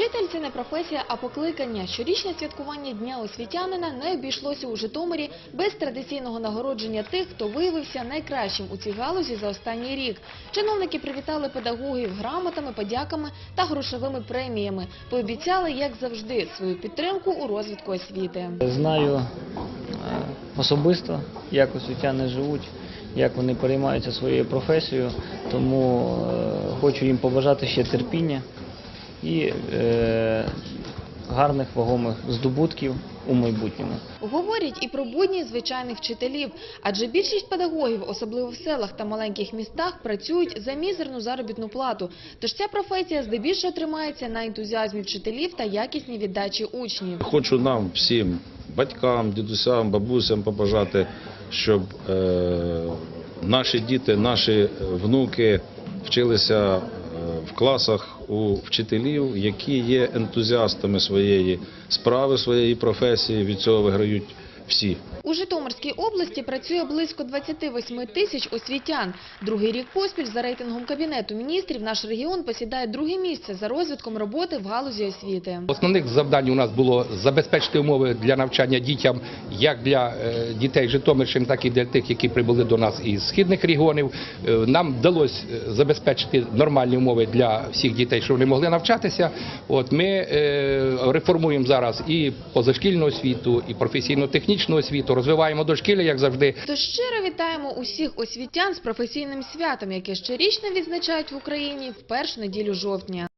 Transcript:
Вчитель це не професія, а покликання. Щорічне святкування Дня освітянина не обійшлося у Житомирі без традиційного нагородження тих, хто виявився найкращим у цій галузі за останній рік. Чиновники привітали педагогів грамотами, подяками та грошовими преміями. Пообіцяли, як завжди, свою підтримку у розвитку освіти. Знаю е, особисто, як освітяни живуть, як вони переймаються своєю професією, тому е, хочу їм побажати ще терпіння і е, гарних вагомих здобутків у майбутньому. Говорять і про будні звичайних вчителів, адже більшість педагогів, особливо в селах та маленьких містах, працюють за мізерну заробітну плату. Тож ця професія здебільшого тримається на ентузіазмі вчителів та якісній віддачі учнів. Хочу нам всім, батькам, дідусям, бабусям побажати, щоб е, наші діти, наші внуки вчилися в класах у вчителів, які є ентузіастами своєї справи, своєї професії. Від цього виграють всі. У Житомирській області працює близько 28 тисяч освітян. Другий рік поспіль за рейтингом Кабінету міністрів наш регіон посідає друге місце за розвитком роботи в галузі освіти. Основних завдань у нас було забезпечити умови для навчання дітям як для е, дітей Житомирщини, так і для тих, які прибули до нас із східних регіонів. Е, Нам вдалося е, забезпечити нормальні умови для всіх дітей, щоб вони могли навчатися. От ми реформуємо зараз і позашкільну освіту, і професійно-технічну освіту, розвиваємо дошкілля, як завжди. То щиро вітаємо усіх освітян з професійним святом, яке щорічно відзначають в Україні в першу неділю жовтня.